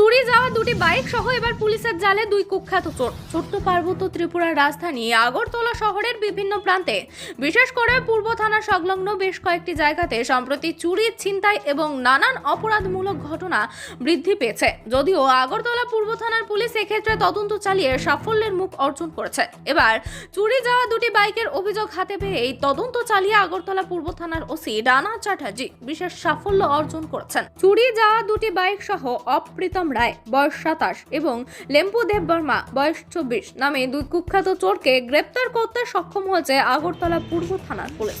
চুরি যাওয়া দুটি বাইক সহ এবার পুলিশের জালে দুই কুখ্যাত চোর। ছোট্ট পার্বত্য ত্রিপুরার রাজধানী আগরতলা শহরের বিভিন্ন প্রান্তে। বিশেষ করে পূর্ব থানা সংলগ্ন বেশ কয়েকটি জায়গাতে সম্প্রতি চুরি, ছিনতাই এবং নানান অপরাধমূলক ঘটনা বৃদ্ধি পেয়েছে। যদিও আগরতলা পূর্ব থানার পুলিশ এক্ষেত্রে তদন্ত চালিয়ে সাফল্যের মুখ অর্জন করেছে। এবার চুরি যাওয়া দুটি বাইকের অভিযোগ হাতে পেয়ে এই তদন্ত চালিয়ে আগরতলা পূর্ব থানার ওসি রানা চ্যাটার্জি বিশেষ সাফল্য অর্জন করেছেন। চুরি যাওয়া দুটি বাইক সহ অপ্রীতম রায়, বয়স সাতাশ, এবং লেম্পু দেব বর্মা বয়স চব্বিশ নামে দুই কুখ্যাত চোরকে গ্রেপ্তার করতে সক্ষম হয়েছে আগরতলা পূর্ব থানার পুলিশ।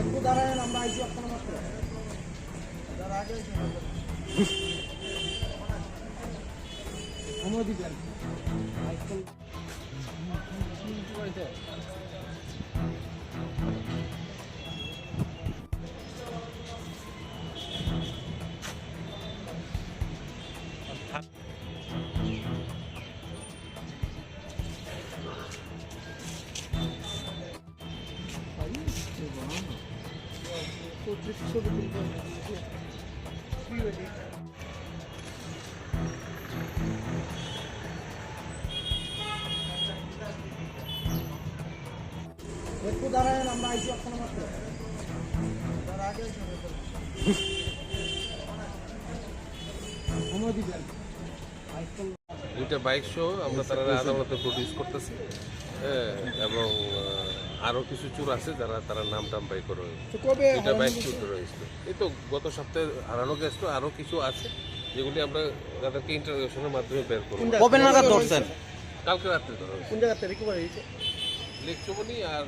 একটু দাঁড়ান আমরা আইসি আপনার মাত্র। সময় দিবেন একটু দাঁড়ান আমরা আইসি মাত্র দুইটা বাইক সহ আমরা তারা আদালতে প্রডিউস করতেছি। হ্যাঁ এবং আরও কিছু চোর আছে যারা তারা নাম টাম বাই করে বাইক চুর এই তো গত সপ্তাহে হারানো গেছিল আরও কিছু আছে যেগুলি আমরা তাদেরকে ইন্টারোগেশনের মাধ্যমে বের করব। কবে নাগাদ ধরছেন? কালকে রাত্রে ধরা কোন জায়গাতে রিকভারি হয়েছে? লেকচুমনি আর